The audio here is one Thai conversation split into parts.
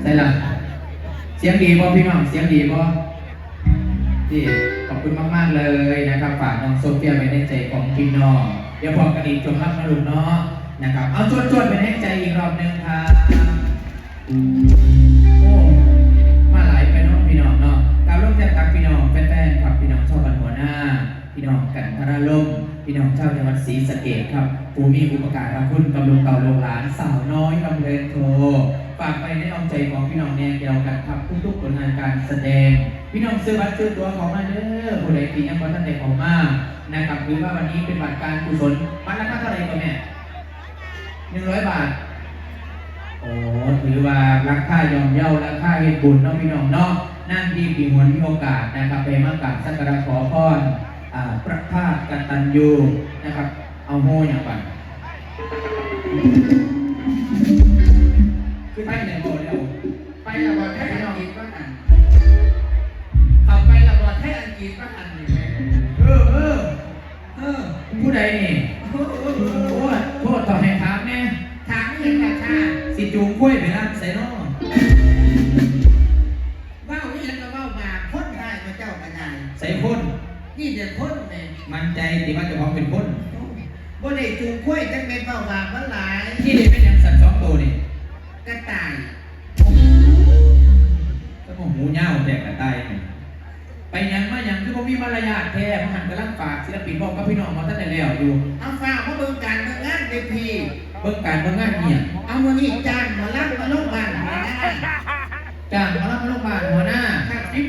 ใช่ละเสียงดีป่ะพี่น้องเสียงดีป่ะที่ขอบคุณมากๆเลยนะครับฝากน้องโซเฟียไว้ในใจของพี่น้องเดี๋ยวบอกันอีกจนรับนะลูกเนาะนะครับเอาจวดๆไปในใจอีกรอบหนึ่งครับโอ้มาหลายไปเนาะพี่น้องเนาะการร่วมใจกับพี่น้องแฟนๆครับพี่น้องชาวบ้านหัวหน้า พี่น้องกันทราลมพี่น้องชาวจังหวัดศรีสะเกษครับภูมิอุปการะคุณกำลังเก่าโรงหลานสาวน้อยลำเลินโท ฝากไปในอ้อมใจของพี่น้องแนวเดียวกันครับทุกๆผลงานการแสดง พี่น้องซื้อบัตรซื้อตัวของมาเด้อผู้ใดที่ยังบ่ทันได้ของมานะครับหรือว่าวันนี้เป็นบัตรการกุศลบัตรราคาเท่าไหร่ก็แม่หนึ่งร้อยบาทโอ้ถือว่าราคายอมเยาราคาเฮ็ดบุญเนาะพี่น้องเนาะนั่งดีปีมวนมีโอกาสนะครับไปมากราบสักการะขอพรอ่าพระธาตุกันตันยูนะครับ เอาโมอย่างก่อน ไปไหนโมแล้วไประบอดให้อังกฤษว่าอันเขาไประบอดให้อังกฤษว่าอันนี่แม่เออเออเออผู้ใดนี่โอ้โหโทษต่อให้ถามแน่ถามเห็นราคาสิจูงกล้วยไปร้านไซโน่ว่าวนี่แล้วก็ว่าวมาพ้นได้พระเจ้ากันได้ใส่คนนี่เดี๋ยวพ้นเลยมันใจที่ว่าเจะของเป็นคนบ่ได้จูงกล้วยจังเป็นเบาบางว่าหลายที่นี่เป็นอย่างสัตว์สองตัวนี่กระ ต่ายก็มองหูเง่าแตกกระต่ายนี่ไปหยังมาหยังคือผมมีมารยาทแท้มหันกำลังฝากศิลปินบอกกับพี่น้องมาตั้งแต่แล้วอยู่เอาฟ้ามาเบิ่งการเบิ่งงานเวทีเบิ่งการเบิ่งงานเนี่ยเอามานี่จ้างมารับมาลงบ้านมาได้จ้างมารับมาโรงพยาบาลหัวหน้าถ้าสิบ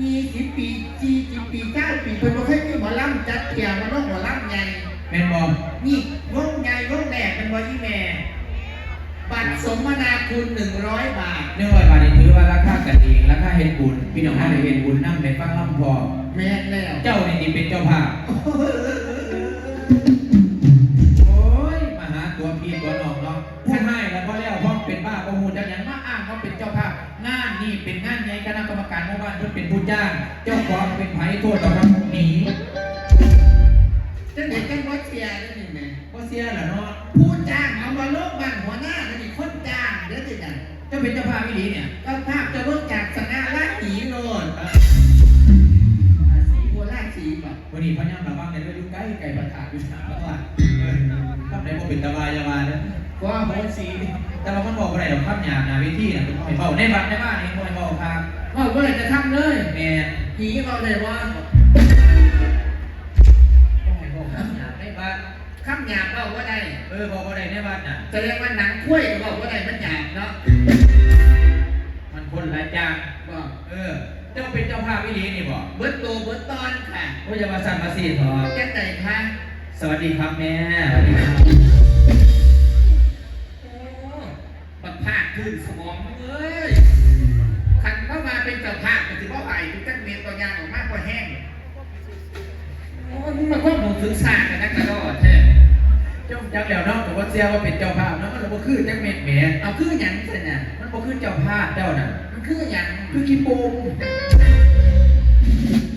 มีสิบปีจีสิบปีเก้าปีเพิ่นบ่เคยมีหมอลำจัดเกี่ยวมาลงหมอลำใหญ่แม่นบอนี่วงใหญ่วงแดกเป็นบอยี่แม่ บัตรสมนาคุณหนึ่งร้อยบาทเนื่องจากบาทนี่ถือว่าราคากันเองราคาเฮ็ดบุญพี่น้องมาได้เฮ็ดบุญนั่งในฟังลำพอแม่นแล้วเจ้านี่ที่เป็นเจ้าภาพโอ้ยมาหาตัวพี่ตัวน้องเนาะพูดให้แล้วพอแล้วเพราะเป็นบ้าประมูลจังหยังมาอ้างว่าเป็นเจ้าภาพงานนี่เป็นงานใหญ่คณะกรรมการหมู่บ้านเพิ่นเป็นผู้จ้างเจ้าของเป็นไผโทษต่อพระหนีจะเด็กกันวัดเสียได้ยังไงก็เสียแหละเนาะผู้ จังเจ้าเป็นเจ้าภาพไม่ดีเนี่ยก็ภาพจะลดจากสง่าราศีโนนสีบัวราศีป่ะวันนี้พญามระวังกันด้วยอยู่ใกล้ไก่ประทาอยู่สามว่าเออทำไหนบ่เป็นตะวายอยามาเนี่ยก็โหสีแต่เรามันบอกว่าอะไรเราข้ามหยาบนาวิธีน่ะเป็นให้เบาในบัตรในบ้านนี่ให้เบาครับก็เมื่อไหร่จะทำเลยแม่ผีเราเลยว่าให้เบาข้ามหยาบในบัตรข้ามหยาบเราว่าได้ เออบอกว่าอะไรในบัตรน่ะแสดงว่าหนังคุ้ยก็บอกว่าได้มันหยาบเนาะมันคน หลายจางบอกเออ เจ้าเป็นเจ้าภาพไม่ดีนี่บอกเบิร์ตโตเบิร์ตตอนค่ะว่าจะมาสั่นมาสีทอแก้ไหนคะสวัสดีครับแม่สวัสดีครับ สียว่าเป็นเจ้าภาพเนาะมันบ่คือจักเม็ดแหมเอาคือหยังสิเนี่ยมันบ่คือเจ้าภาพเจ้าน่ะมันคือหยังคือขี้โป่ง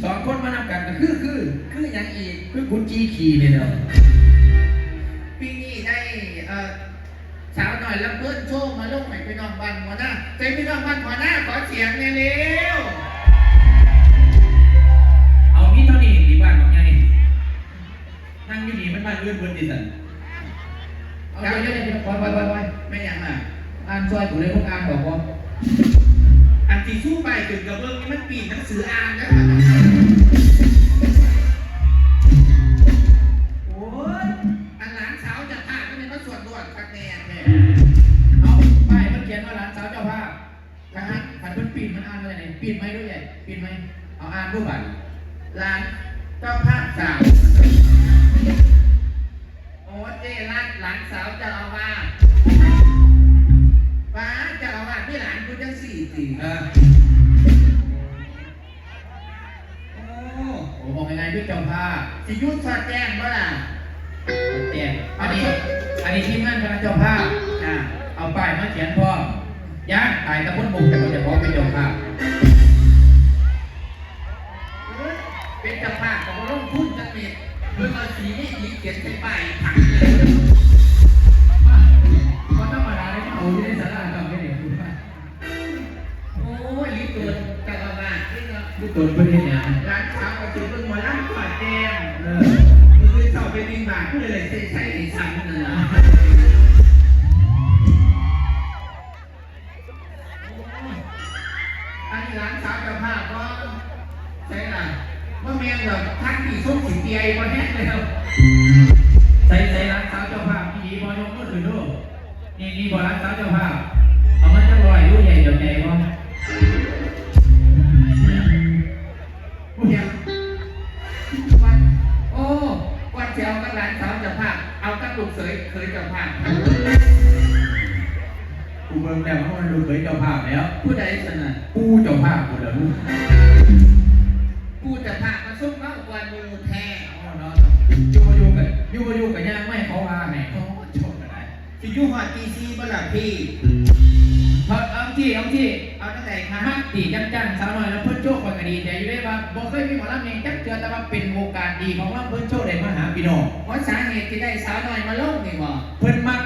สองคนมานำกันก็คือคือ คือหยังอีกคือคุณจีขี่นี่เนาะปีนี้ได้เอ่อสาวหน่อยลำเบิ้ลโชว์มาลงใหม่พี่น้องบ้านหัวหน้าใจพี่น้องบ้านหัวหน้าขอเสียงเนี่ยเร็วเอามีเท่านี้ดีบ้านของไงนั่งอยู่นี่มันบ้านอื่นเพิ่นดิสัน เอาเดี๋ยวๆๆปล่อยปล่อยปล่อยปล่อยไม่หยังอะอ่านซอยผมเลยพวกอ่านบอกว่าอันที่สู้ไปถึงกับเบิ้งนี่มันปีนหนังสืออ่านนะ ออโอ้โอ้บอกยังไงพี่เจ้าภาพสิยุทธสอดแจ้งเมื่อไหร่เตียนอันนี้ อันนี้ที่มงานคณะเจ้าภาพอะเอาป้ายมาเขียนพร้อมย่างตายตะพุ่นบุกแต่ก็จะพร้อมเป็นเจ้าภาพเป็นเจ้าภาพของลงทุนจังเลยเพื่อมาสีนี่สีเขียนเป็นป้ายผัง ตัวเพื่อนเนี่ยร้านเช้าก็คือเพิ่งมาล้างก่อนแดงเออมือเสาไปดินบาทก็เลยใช้ใช้ไอ้สันนั่นนะอันนี้ร้านเช้าเจ้าภาพก็ใช่ล่ะว่าแม่งแบบทักที่ส้มสีเตียมาแห้งแล้วใส่ใส่ร้านสาวเจ้าภาพพี่ดีบอลงก็ถือดูนี่นี่บอร้านสาวเจ้าภาพ เคยเจ้าภาพแล้ว ผู้ใดสนะกูเจ้าภาพกูเหรอลูกผู้เจ้าภาพมาซุกเล่าวันมูแท้เอาเนาะอยู่บ่อยู่กันอยู่บ่อยู่กันย่างไม่เขาว่าไงเขาชมกันได้สิยูหอดตีซีบ่ล่ะพี่พอเอาที่เอาที่เอาตั้งแต่ครัมับกตีจังจังสาวน้อยแล้วเพิ่นโชคคนก็ดีใจอยู่ได้ว่าบ่เคยมีหมอลำเองจักเทื่อแต่ว่าเป็นโอกาสดีของว่าเพิ่นโชคได้มาหาพี่น้องว่าสาเหตุที่ได้สาวน้อยมาลงนี่บ่เพิ่นมัก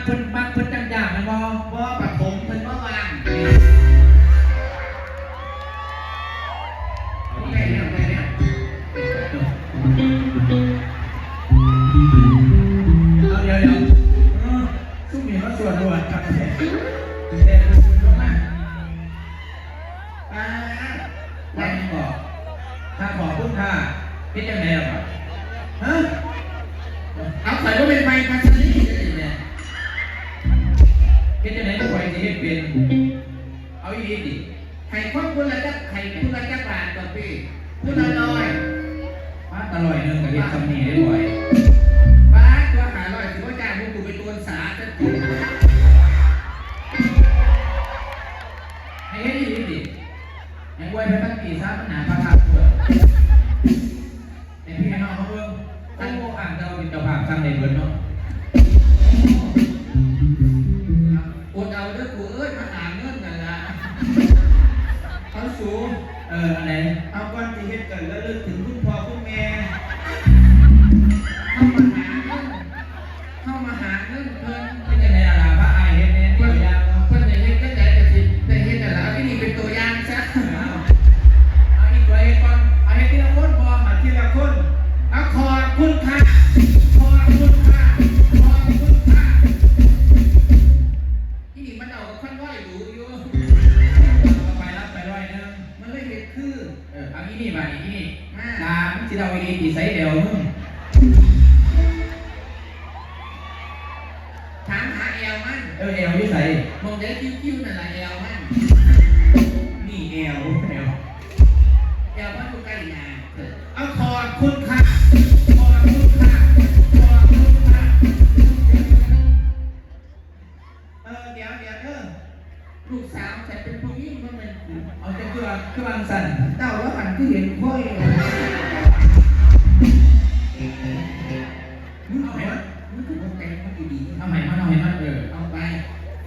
ซุ่มาส่วนรวดครับแต่แต่คุณลงมาอ่าว่บอกถ้าขอพึ่งค่าเป็นจังไดล่ะครับฮะเอาใส่ว่าเป็นไม้พัชรีเลยเนี่ยเป็นจังได๋บ่ไหวสิเฮ็ดเป็นเอาอีหลีดิให้คนผู้ละจักให้ผู้ละจักบาทก่อนพี่ผู้ละน้อยมาตลอดหนึ่งก็เฮ็ดสำนีได้บ่อย ถามหาแอลมันเออเอวอยู่ใส่มองได้คิ้วๆนั่นล่ะแอลมันนี่เอวเอวแอลมันอยู่ใกล้หน้าเอาขอบคุณค่ ให้มันเอาให้มันเอเอาไป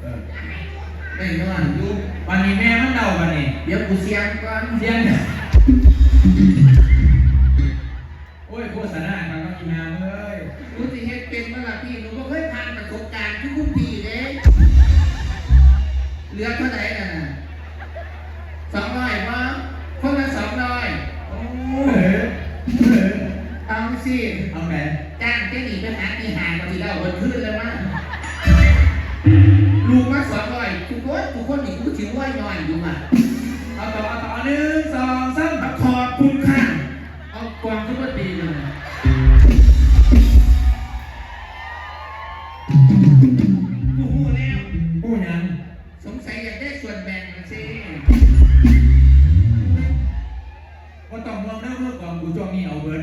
เออได้ย้อนอยู่วันนี้แม่มันเดาวันนี่เดี๋ยวกูเสียงก่อนเสียง ลูกมาสองร้อยทุกคนทุกคนนี่กูถือว่าน้อยอยู่อะเอาต่อเอาต่อหนึ่งสองสามขอบคุณค่ะเอากวางทุกปีเลยกูหูแล้วผู้ยังสงสัยอยากได้ส่วนแบ่งนะสิก็ต้องมองหน้าเมื่อก่อนกูจองมีเอาเบิร์ด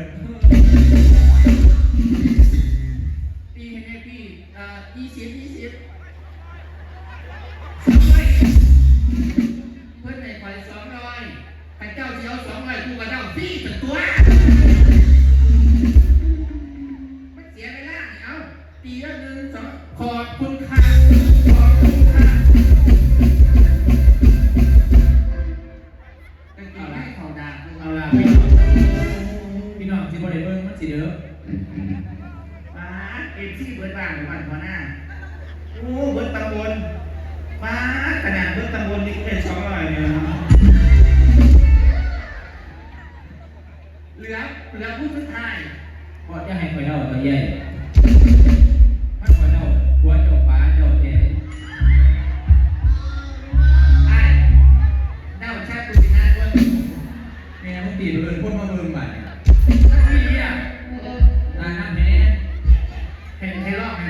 ปีให้แม่พี่อ่ายี่สิบยี่สิบ หัวหน้าโอ้เบิร์ตตำบลมาขนาดเบิร์ตตำบนนี่เป็นสองร้อยเนี่ยเหลือเหลือผู้สุดท้ายพอจะให้ไปเล่าตัวใหญ่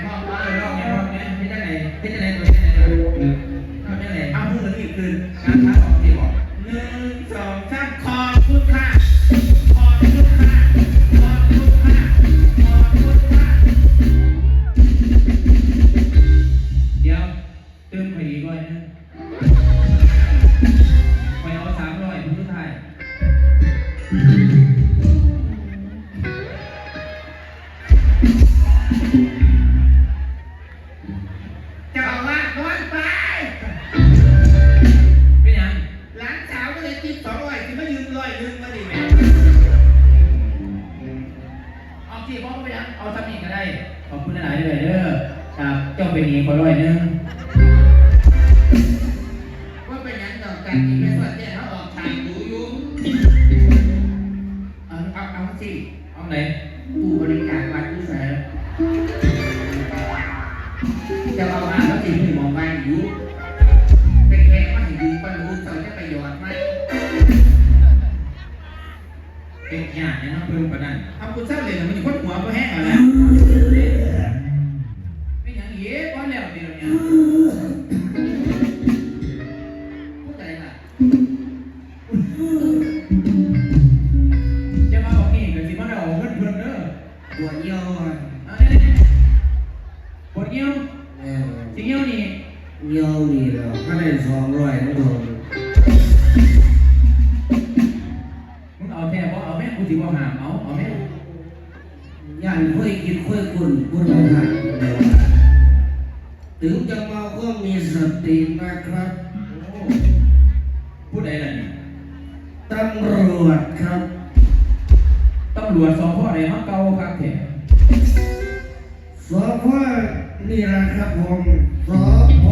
ให้รอบให้พ่อว่าเออรอบให้รอบเนี่ยพี่ได้ไหนพี่ได้ไหน จะเอามาแล้วตีมือมองไปอยู่เป็นแค่ว่าให้ยืมปรู้ต่อจะประโยชน์ไหมเป็นหยาดเนี่ยนะเพิ่มประดันเอาคุณเศร้าเลยนะมันอยู่คนหัวก็แห้งอะไรไม่ยังเย้ก้อนแล้วเดียวเนี่ยพูดอะไรล่ะจะมาบอกนี่กับสิมาเอาเงินเพิ่มเด้อหัวเยี่ยวอะเอาเนี่ยปวดเงี้ยวแม่ สิเงี้ยวนี่เยี่ยวนี่เราก็ได้สองร้อยนะโดนมึงเอาแท้บ่เอาแม่กูสิบ่หามเอาเอาแม่ย่านค่อยกินค่อยกุนกุนมาหันถึงจะเมาก็มีสตินะครับโอ้พูดอะไรล่ะนี่ตำรวจครับตำรวจสพอะไรมาเก่าครับแท้สพ นี่แหละครับผมสพ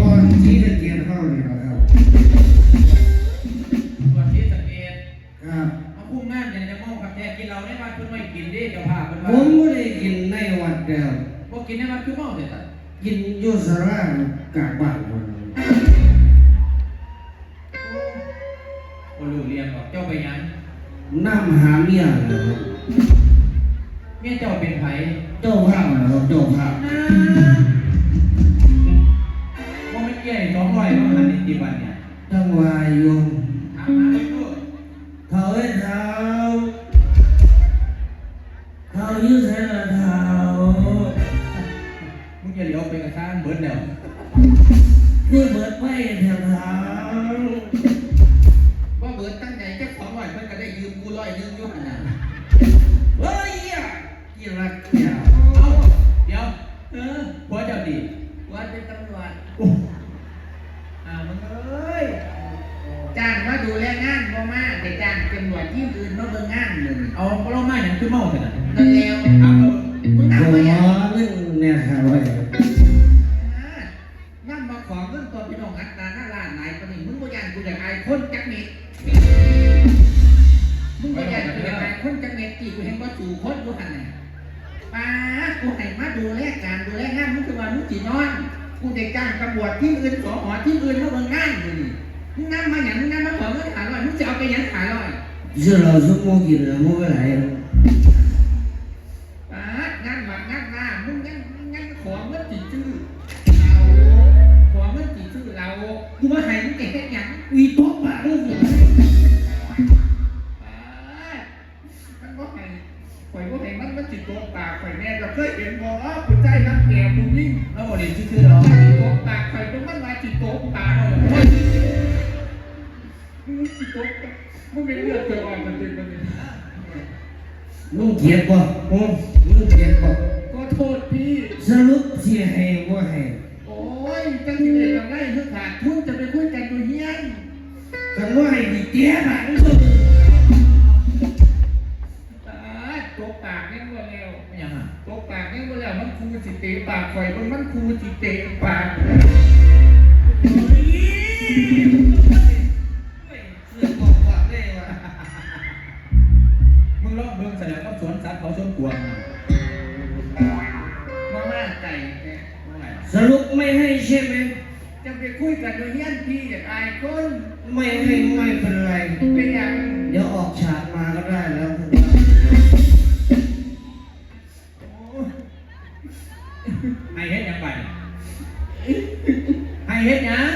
ที่ตะเกียนเข้านี่แหละครับตำรวจที่สะเกดครับมาคุ้มงานเนี่ยจะมองกับแท้กินเราในวัดเพิ่นไม่กินเด้เจ้าภาพเพิ่นผว่ามไม่ได้กินในวัดเดียวบ่กินในวัดคือเมาเด้อตัดกินอยุสรากลางบ้านคนบ่รู้เรียนบอกเจ้าไปหยังน้ำหาเมียนะครับเมียเจ้าเป็นไผเจ้าภาพนะครับเจ้าภาพ หันนี่กี่วันเนี่ยทั้งวายโยมถามมาเลยลูกเท้าเอ้ยเท้าเท้ายืดใส่ละเท้ามึงจะเลี้ยวไปกระซ่างเบิดแล้วนี่เบิดไปแถวเท้าว่าเบิร์ดตั้งใจแค่สองร้อยมันก็ได้ยืมกูร้อยหนึงอยุ่งนะเฮ้ยอะกี่รักเดียวเอาเดี๋ยวเออผัวเจ้าดีว่าเป็นตำรวจ โอ้อ่ามึงเอ้ย จ้างมาดูแลงาน บ่มาแต่จ้างตำรวจที่อื่นมาเบิ่งงานเลยเอาเราไม่ยังคือเมาเถอะนะนั่นแล้วถามเรามึงทำไมอะเล่นเนี่ยค่ะไว้นั่นมาขอเงินตัวพี่น้องอัตราหน้าร้านไหนปะนี่มึงบ่ยันกูอยากอายคนจักเม็ดมึงบ่ยันกูอยากอายคนจักเม็ดที่กูเห็นว่าสู่คนกูหันน่ะป้ากูให้มาดูแลการดูแลงานมึงคือว่ามึงสินอน กูได้จ้างตำรวจที่อื่นสอหอที่อื่นมาเบิ่งงานอยู่นี่ มึงนั่งมาหยังมึงนั่งมาขอเงินหาร้อยมึงจะเอาไปหยังหาร้อยเชื่อเราสมมติกินแล้วไม่ไหลปาดงานวัดงานหน้ามึงยังยังขอเงินจีชื่อเราขอเงินจีชื่อเรากูมาให้มึงเก็บเฮ็ดหยังวีโต๊ะปากลูกปาดมันบ่ให้ข่อยบ่ให้มันมันจิตโกปากข่อยแน่เราเคยเห็นบ่อ๋อผู้ใจรักแก่ผู้ยิ่งเราบริสุทธิ์คือเราจิตโกปากข่อยต้องมันมาจิตโกปากเราเฮ้ยมึงจิตโกปากมึงเป็นเลือดเธออ่อนมันเป็นมันเป็นมึงเกลียดบ่โอ้มึงเกลียดบ่ก็โทษพี่สรุปสิให้บ่ให้โอ้ยจังสิได้กำไรเฮือขาดทุนจะไปคุยกันอยู่เฮียนกันว่าให้ดีเตี้ยปากลูกตายโกปากนี่บ่แล้วไม่ยังอะโกปากนี่บ่แล้วมันคูสิเตะปากข่อยมันมันคูสิเตะปาก เบิ่งแสดงกับสวนสัตว์เขาสวนกวางนะรุปไม่ให้ใช่ไหมจะไปคุยกันโดยเฮียนพี่อย่างอายคนไม่ให้ไม่เป็นไร เป็นอย่างเดี๋ยวออกฉากมาก็ได้แล้วให้เฮ็ดหยังไงให้เฮ็ดหยัง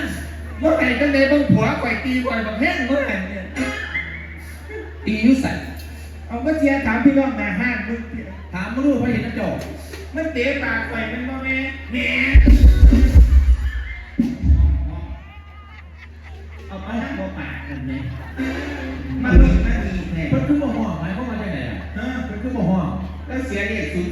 เมื่อไหร่จังเลยบางผัวก่อยตีก่อยบักแห้งเมื่อไหร่เนี่ยตีอยุสัน เอาเมื่อเชียร์ถามพี่น้องหนาห้างมึงเตี้ยถามมาดูพระเห็นน้ำจอกมันเตะปากก่อยมันบ่แม่แหม่เอาไปห้างบ่ปากกันเนี่ยมันเลิกนาทีแน่เพิ่นขึ้นมาห้องไหมเข้ามาได้ไงอะฮะเพิ่นขึ้นมาห้องแล้วเสียเรียกศูนย์